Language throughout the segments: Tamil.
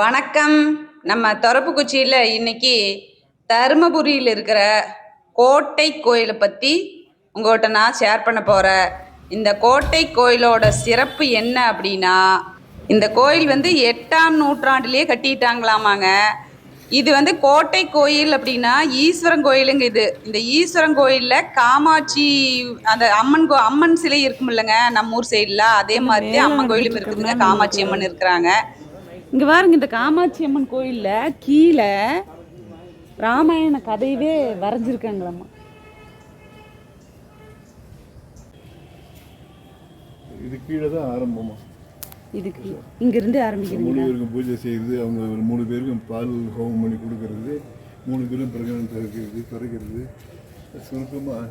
வணக்கம். நம்ம தொரப்புக்குச்சியில் இன்னைக்கு தருமபுரியில் இருக்கிற கோட்டை கோயிலை பற்றி உங்கள்கிட்ட நான் ஷேர் பண்ண போகிறேன் இந்த கோட்டை கோயிலோட சிறப்பு என்ன அப்படின்னா இந்த கோயில் வந்து எட்டாம் நூற்றாண்டுலேயே கட்டிட்டாங்களாமாங்க. இது வந்து கோட்டை கோயில் அப்படின்னா ஈஸ்வரன் கோயிலுங்க இது. இந்த ஈஸ்வரன் கோயிலில் காமாட்சி அந்த அம்மன் கோ அம்மன் சிலை இருக்கும் இல்லைங்க நம்ம ஊர் சைடில் அதே மாதிரி அம்மன் கோயிலும் இருக்குதுங்க காமாட்சி அம்மன் இருக்கிறாங்க. இங்க பாருங்க இந்த காமாட்சி அம்மன் கோயில்ல கீழே ராமாயண கதையவே வரைஞ்சிருக்காங்களாம்மா இது கீழே தான் ஆரம்பமா? இதுக்கு இங்க இருந்து ஆரம்பிக்கிறீங்க மூணு பேருக்கும் பூஜை செய்கிறது அவங்க ஒரு மூணு பேருக்கும் பால் ஹோமம் பண்ணி கொடுக்கறது மூணு பேரும் பிரகடனம் திறக்கிறது திறக்கிறது சுருக்கமாக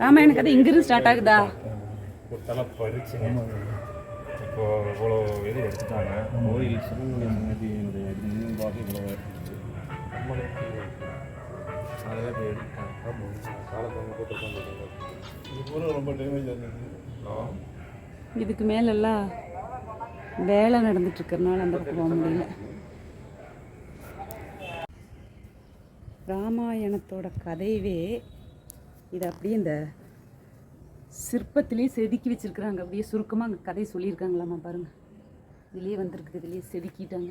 ராமாயண கதை இங்க இருந்து ஸ்டார்ட் ஆகுதா? ஒரு தலை பறிச்சுங்க இப்போ இவ்வளோ இது எடுத்துட்டாங்க. கோயில் சிவனுடைய இவ்வளோ எடுத்துட்டாங்க. ரொம்ப டேமேஜ் ஆனது இதுக்கு மேலெல்லாம் வேலை நடந்துட்டு இருக்கறனால அந்த பக்கம் போக முடியல. ராமாயணத்தோட கதையவே இதை அப்படியே இந்த சிற்பத்திலேயே செதுக்கி வச்சுருக்குறாங்க. அப்படியே சுருக்கமாக அங்கே கதை சொல்லியிருக்காங்களாம்மா பாருங்கள் இதுலேயே வந்திருக்குது இதுலேயே செதுக்கிட்டாங்க.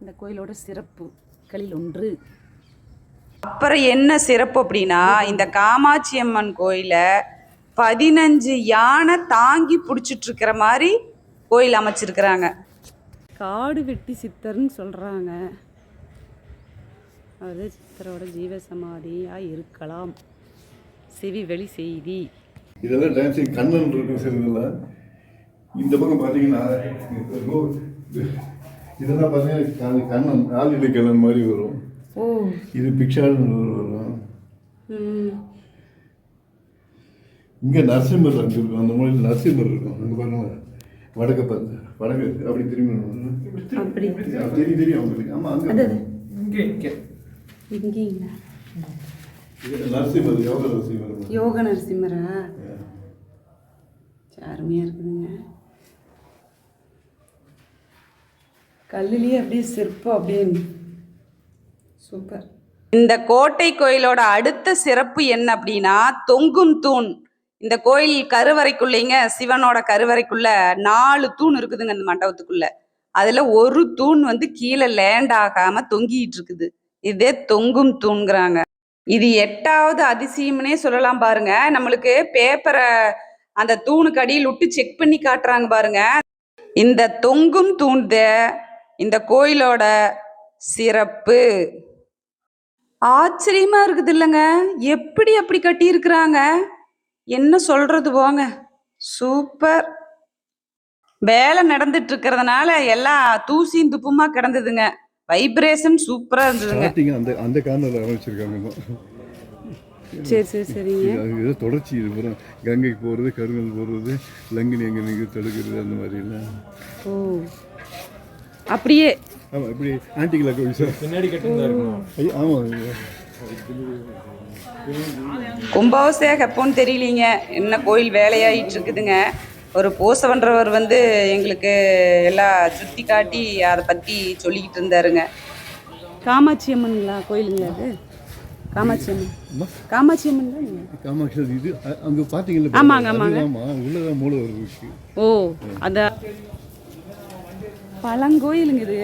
இந்த கோயிலோட சிறப்பு களில் ஒன்று. அப்புறம் என்ன சிறப்பு அப்படின்னா இந்த காமாட்சி அம்மன் கோயிலை பதினஞ்சு யானை தாங்கி பிடிச்சிட்டு இருக்கிற மாதிரி கோயில் அமைச்சிருக்கிறாங்க. காடு வெட்டி சித்தர்னு சொல்கிறாங்க அது சித்தரோட ஜீவ சமாதியாக இருக்கலாம். செவி வெளி செய்தி. இதெல்லாம் டான்ஸிங் கண்ணன் இருக்கும் சிலதெல்லாம் இந்த பக்கம் பார்த்தீங்கன்னா இதெல்லாம் பார்த்தீங்கன்னா கண்ண- கண்ணன் ஆளிலை கண்ணன் மாதிரி வரும். ஓ. இது பிக்ஷான்னு வரும். இங்கே நரசிம்மர் அங்கே இருக்கும் அந்த மூலையில் நரசிம்மர் இருக்கும். அங்கே பாருங்க. வடக்க பார்த்து வடக்கு அப்படி திரும்பி. அப்படி. தெரியும் தெரியும் அவங்களுக்கு ஆமாம் அங்கே இங்கேங்களா இது நரசிம்மர் யோக நரசிம்மர் யோக நரசிம்மரா? அருமையாக இருக்குதுங்க. கல்லுலேயே அப்படியே சிற்பம் அப்படியே சூப்பர். இந்த கோட்டை கோயிலோட அடுத்த சிறப்பு என்ன அப்படின்னா தொங்கும் தூண். இந்த கோயில் கருவறைக்குள்ளேங்க சிவனோட கருவறைக்குள்ள நாலு தூண் இருக்குதுங்க இந்த மண்டபத்துக்குள்ள. அதுல ஒரு தூண் வந்து கீழே லேண்ட் ஆகாம தொங்கிட்டு இருக்குது. இதே தொங்கும் தூண்கிறாங்க இது எட்டாவது அதிசயம்னே சொல்லலாம் பாருங்க. நம்மளுக்கு பேப்பரை அந்த தூணுக்கு அடியில் விட்டு செக் பண்ணி காட்டுறாங்க பாருங்க. இந்த தொங்கும் தூண் இந்த கோயிலோட சிறப்பு. ஆச்சரியமா இருக்குது இல்லைங்க எப்படி அப்படி கட்டியிருக்கிறாங்க? என்ன சொல்றது போங்க. சூப்பர். வேலை நடந்துட்டு இருக்கிறதுனால எல்லாம் தூசியும் துப்புமா கிடந்ததுங்க. வைப்ரேஷன் சூப்பரா இருந்ததுங்க. அந்த அந்த கார்னரில் ஆரம்பிச்சிருக்காங்க சரி சரி சரிங்க. இது ஏதோ தொடர்ச்சி இது கங்கைக்கு போகிறது கருங்கல் போடுறது லங்கினி எங்கே நீங்கள் தடுக்கிறது அந்த மாதிரிலாம் ஓ. அப்படியே. ஆமாம் இப்படி சார். பின்னாடி ஐயா ஆமாம் கும்பாபிஷேகம் எப்போன்னு தெரியலீங்க. என்ன கோயில் வேலையாயிட்டு இருக்குதுங்க ஒரு பூசை பண்றவர் வந்து எங்களுக்கு எல்லாம் சுத்தி காட்டி அதை பத்தி சொல்லிக்கிட்டு இருந்தாருங்க. காமாட்சி அம்மனுங்களா கோயிலுங்களா அது? காமாட்சி அம்மன். காமாட்சி அம்மன் தான் காமாட்சி இது அங்கே பார்த்தீங்களா ஆமாங்க, ஆமாங்க. ஆமாம் உள்ளதான் மூளை இருக்கு ஓ அத. பழங்கோயிலுங்க இது.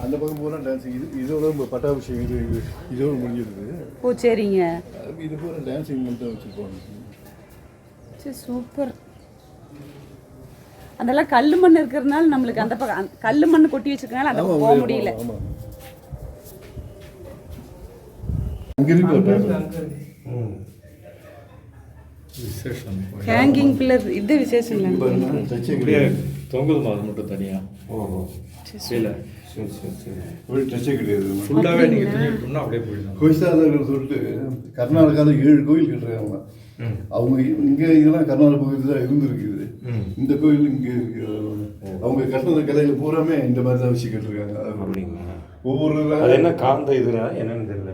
அந்த பக்கம் பூரா டான்ஸிங் இது இதோட பட்டாபிஷேகம் இது இது இதோட முடிஞ்சிருது. ஓ சரிங்க. இது பூரா டான்ஸிங் மட்டும் வச்சுருப்பாங்க சரி சூப்பர் அதெல்லாம் கல் மண் இருக்கிறதுனால நம்மளுக்கு அந்த பக்கம் கல் மண் கொட்டி வச்சிருக்கனால அந்த பக்கம் போக முடியல. விசேஷம். ஹேங்கிங் பில்லர் இது அப்படியே கிடையாது தொங்குதுமா அது மட்டும் தனியாக ஓஹோ. இல்லை. சரி சரி சரி. ஒரு டச்சே கிடையாது. ஃபுல்லாகவே நீங்கள் அப்படியே போயிடும் கோயில்தாரர்கள் சொல்லிட்டு கர்நாடகாவில் ஏழு கோயில் கட்டுறாங்க அவங்க. இங்க இதெல்லாம் கர்நாடக பகுதியில் தான் இருந்திருக்குது. இந்த கோயில் இங்க இருக்கு. அவங்க கட்டின கலையில பூராமே இந்த மாதிரி தான் வச்சு கட்டிருக்காங்க. அப்படிங்களா? ஒவ்வொரு அது என்ன காந்த இதுனா என்னன்னு தெரியல.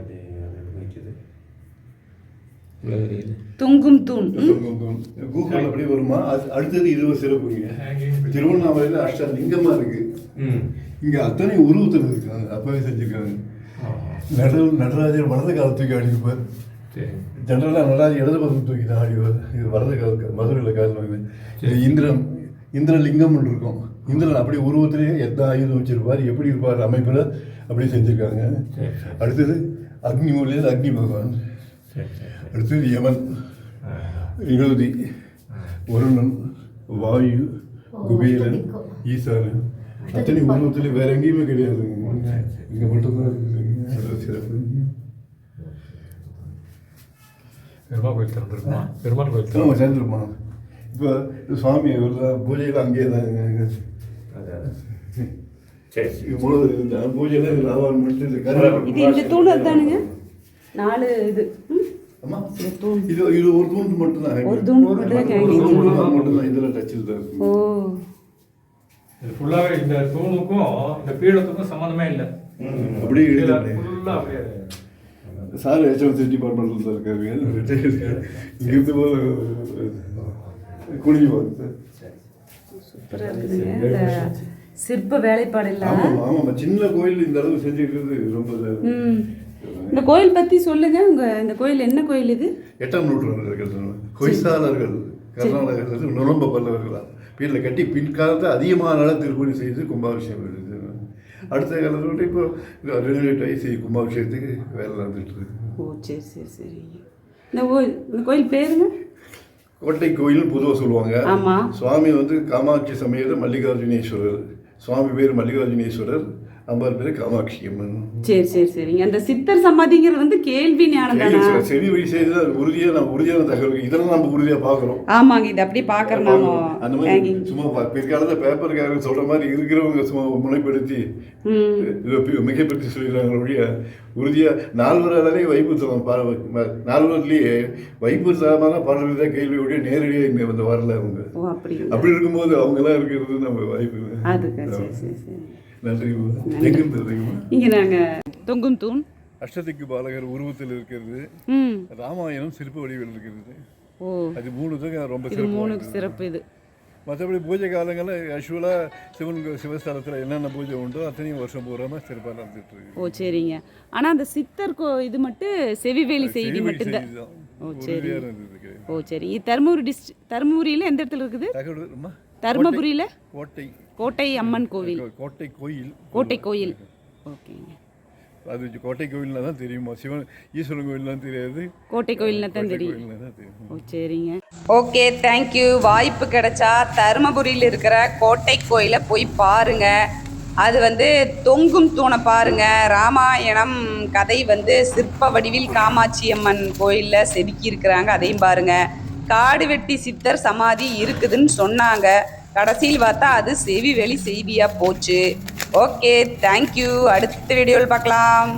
அப்படி தொங்கும் தூண். கூகுள் அப்படியே வருமா? அது அடுத்தது இது ஒரு சிறப்புங்க திருவண்ணாமலையில் அஷ்டலிங்கமா இருக்கு. ம். இங்க அத்தனை உருவத்தில் இருக்காங்க அப்பவே செஞ்சிருக்காங்க நட நடராஜர் வலது கால தூக்கி ஆடிருப்பார் சரி. ஜென்ரலாக நடராஜர் இடது பக்கம் தூக்கி தான் ஆடிவார் இது வலது கால மதுரையில் காரணம் இது இந்திரன் இந்திரலிங்கம் ஒன்று இருக்கும். இந்திரன் அப்படி உருவத்திலேயே எந்த ஆயுதம் வச்சிருப்பார் எப்படி இருப்பார் அமைப்பில் அப்படியே செஞ்சிருக்காங்க. சரி சரி அடுத்தது அக்னி மூலையில் அக்னி பகவான். அடுத்தது யமன். விரோதி வருணன் வாயு குபேரன் ஈசானன். அத்தனை உருவத்தில் வேற எங்கேயுமே கிடையாதுங்க இங்க மட்டும்தான் இருக்குதுங்க அது சிறப்பு பெருமாள் கோயில் திறந்துருக்குமா பெருமாள் கோயில் திறந்து ஆமாம் சேர்ந்துருமா இப்போ சுவாமி பூஜையெல்லாம் அங்கேயே அது அது. சரி சரி இது இந்த இது இந்த தூண் அதுதானுங்க நாலு இது ஒரு தூண் மட்டும்தான் ஒரு மட்டும்தான் மட்டும்தான் இதில் டச்சில் தான் ஓ இது ஃபுல்லாகவே இந்த தூணுக்கும் இந்த பீடத்துக்கும் சம்மந்தமே இல்லை. அப்படியே ஃபுல்லாக அப்படியே சார் ஹெச்எம்சி டிபார்ட்மெண்ட்டில் தான் இருக்காரு. இங்கிருந்து போது குனிஞ்சு போகுது சார். சூப்பராக இருக்குதுங்க. இந்த சிற்ப வேலைப்பாடு எல்லாம் ஆமாம் சின்ன கோயில் இந்த அளவு செஞ்சுக்கிறது ரொம்ப இந்த கோயில் பற்றி சொல்லுங்க. உங்க இந்த கோயில் என்ன கோயில் இது? எட்டாம் நூற்றாண்டர்கள் கொய்சாளர்கள் கர்நாடகத்தில் நுழம்ப பல்லவர்களா வீட்டில் கட்டி பின்காலத்தில் அதிகமான அளவு திருப்பணி செய்து கும்பாபிஷேகம் எடுத்து அடுத்த காலத்தை விட இப்போ ரெகுலேட் ஆகி செய்ய கும்பாபிஷேகத்துக்கு வேலை நடந்துட்டு இருக்கு. ஓ சரி சரி சரி. இந்த ஓ இந்த கோயில் பேருங்க? கோட்டை கோயில்னு பொதுவாக சொல்லுவாங்க. சுவாமி வந்து காமாட்சி சமேத மல்லிகார்ஜுனேஸ்வரர். சுவாமி பேர் மல்லிகார்ஜுனேஸ்வரர். அம்பார் பேர் காமாட்சி அம்மன் சரி சரி. சரிங்க அந்த சித்தர் சமாதிங்கிறது வந்து கேள்வி ஞானம் தானா? செவி வழி செய்து தான் உறுதியாக நம்ம உறுதியான தகவல் இதெல்லாம் நம்ம உறுதியாக பார்க்குறோம். ஆமாங்க இது அப்படியே பார்க்குறோம் அந்த மாதிரி சும்மா பிற்காலத்துல பேப்பருக்காரங்க சொல்ற மாதிரி இருக்கிறவங்க சும்மா முனைப்படுத்தி மிகைப்படுத்தி சொல்லிடுறாங்க ஒழிய உறுதியா நால்வராலே வைப்புத்தலம் பா ம- நால்வர்லயே வைப்புத்தலமான பாடல்கள் தான் கேள்வி ஒழிய நேரடியாக இங்க வந்து வரல அவங்க. அப்படி இருக்கும்போது அவங்க எல்லாம் இருக்கிறது நம்ம வாய்ப்பு. அதுக்கு சரி சரி. இங்கே நாங்கள் தொங்கும் தூண் அஷ்டதிக்கு பாலகர் உருவத்தில் இருக்கிறது. ராமாயணம் சிற்ப வடிவில் இருக்கிறது. ஓ. அது மூணு தான் ரொம்ப சிறப்பு மூணுக்கு சிறப்பு இது. மற்றபடி பூஜை காலங்களில் யூஸ்வலாக சிவன் சிவஸ்தலத்தில் என்னென்ன பூஜை உண்டோ அத்தனையும் வருஷம் பூராமல் சிறப்பாக நடந்துட்டு இருக்கு. ஓ சரிங்க. ஆனால் அந்த சித்தர் கோ இது மட்டும் செவிவேலி செய்தி செய்தி மட்டும்தான். ஓ சரி. ஓ சரி. தருமபுரி டிஸ்ட்ரிக் தருமபுரியில் எந்த இடத்துல இருக்குது? தருமபுரியில்? கோட்டை. கோட்டை அம்மன் கோவில். கோட்டை கோயில். கோட்டை கோயில். ஓகேங்க. அது கோட்டை கோயில்னா தான் தெரியுமா? சிவன் ஈஸ்வரன் கோயில்லாம் தெரியாது. கோட்டை கோயில்னா தான் தெரியும். கோயில்னா ஓ சரிங்க. ஓகே தேங்க்யூ வாய்ப்பு கிடைச்சா தருமபுரியில் இருக்கிற கோட்டை கோயிலை போய் பாருங்க. அது வந்து தொங்கும் தூணை பாருங்க. ராமாயணம் கதை வந்து சிற்ப வடிவில் காமாட்சி அம்மன் கோயிலில் செதுக்கி இருக்கிறாங்க அதையும் பாருங்க. காடு வெட்டி சித்தர் சமாதி இருக்குதுன்னு சொன்னாங்க. கடைசியில் பார்த்தா அது செவி வெளி செய்தியாக போச்சு. ஓகே தேங்க்யூ அடுத்த வீடியோவில் பார்க்கலாம்.